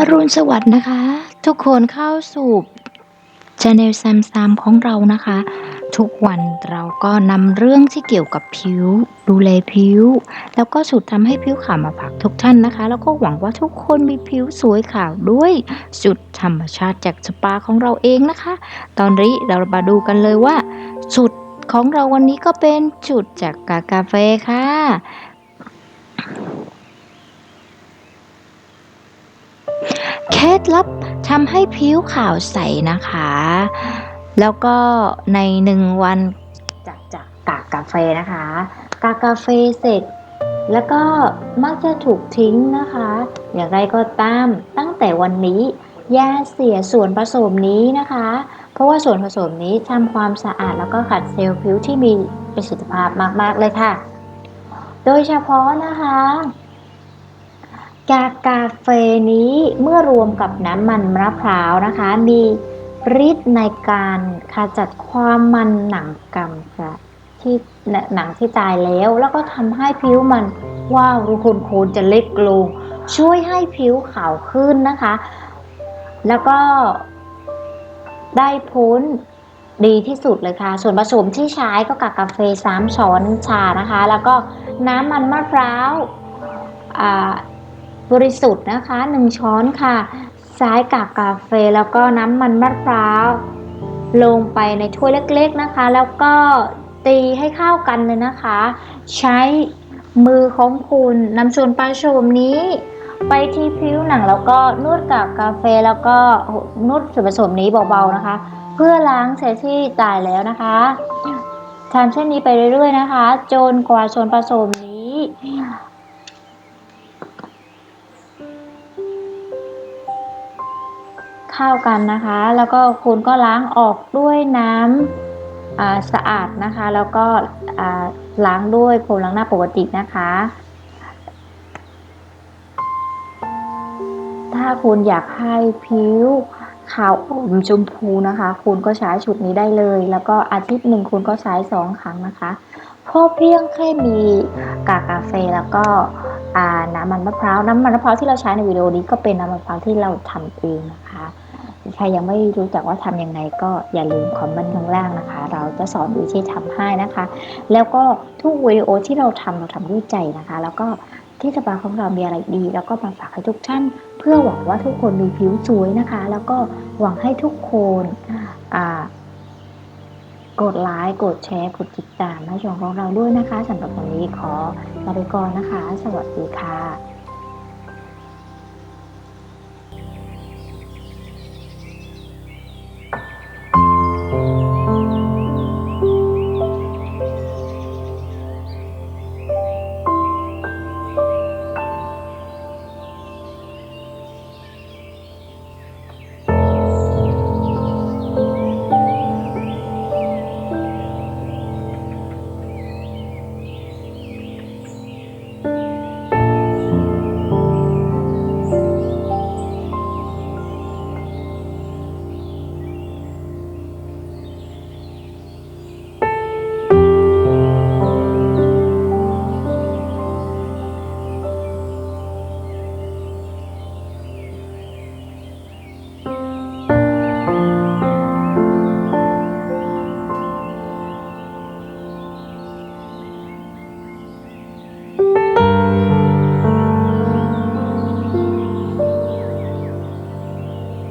อรุณสวัสดิ์นะคะ ทุกคนเข้าสู่ช anel แซมซามของเรานะคะ ทุกวันเราก็นำเรื่องที่เกี่ยวกับผิว ดูแลผิว แล้วก็สูตรทำให้ผิวขาวมาฝากทุกท่านนะคะ แล้วก็หวังว่าทุกคนมีผิวสวยขาวด้วยสูตรธรรมชาติจากสปาของเราเองนะคะ ตอนนี้เรามาดูกันเลยว่าสูตรของเราวันนี้ก็เป็นจุดจากกากาแฟค่ะ เคล็ดลับทำให้ผิวขาวใสนะคะ แล้วก็ในหนึ่งวันจากจากกากกาแฟนะคะ กากกาแฟเสร็จ แล้วก็มักจะถูกทิ้งนะคะ อย่างไรก็ตามตั้งแต่วันนี้ย่าเสียส่วนผสมนี้นะคะ เพราะว่าส่วนผสมนี้ทำความสะอาดแล้วก็ขัดเซลล์ผิวที่มีประสิทธิภาพมาก ๆ เลยค่ะ โดยเฉพาะนะคะ กากกาแฟนี้เมื่อรวมกับน้ำมันมะพร้าวนะคะ มีฤทธิ์ในการขจัดความมันหนังกำค่ะที่หนังที่ตายแล้ว แล้วก็ทำให้ผิวมันว้าวรูขุนโคนจะเล็กลง ช่วยให้ผิวขาวขึ้นนะคะ แล้วก็ได้พ้นดีที่สุดเลยค่ะ ส่วนผสมที่ใช้ก็กากกาแฟ3ช้อนชานะคะ แล้วก็น้ำมันมะพร้าวอ่า บริสุทธิ์นะคะ 1 ช้อนค่ะซ้ายกากกาแฟแล้วก็น้ำมันมะพร้าว ลงไปในถ้วยเล็กๆนะคะ แล้วก็ตีให้เข้ากันเลยนะคะ ใช้มือของคุณนำส่วนผสมนี้ ไปที่ผิวหนังแล้วก็นวดกากกาแฟแล้วก็นวดส่วนผสมนี้เบาๆนะคะ เพื่อล้างเซลล์ที่ตายแล้วนะคะทำเช่นนี้ไปเรื่อยๆนะคะ จนกว่าส่วนผสม ข้ากันนะคะ แล้วก็คุณก็ล้างออกด้วยน้ำสะอาดนะคะ แล้วก็ล้างด้วยโฟมล้างหน้าปกตินะคะ ถ้าคุณอยากให้ผิวขาวอมชมพูนะคะ คุณก็ใช้ชุดนี้ได้เลย แล้วก็อาทิตย์หนึ่งคุณก็ใช้สองครั้งนะคะเพราะเพียงแค่มีกากกาแฟแล้วก็น้ำมันมะพร้าว น้ำมันมะพร้าวที่เราใช้ในวิดีโอนี้ก็เป็นน้ำมันมะพร้าวที่เราทำเองนะคะ ใครยังไม่รู้จักว่าทำยังไงก็อย่าลืมคอมเมนต์ข้างล่างนะคะ เราจะสอนวิธีทำให้นะคะ แล้วก็ทุกวิดีโอที่เราทำเราทำด้วยใจนะคะ แล้วก็ที่สปาของเรามีอะไรดี แล้วก็มาฝากให้ทุกท่าน เพื่อหวังว่าทุกคนมีผิวสวยนะคะ แล้วก็หวังให้ทุกคนกดไลค์กดแชร์กดติดตามให้ช่องของเราด้วยนะคะสำหรับวันนี้ขอลาไปก่อนนะคะ สวัสดีค่ะ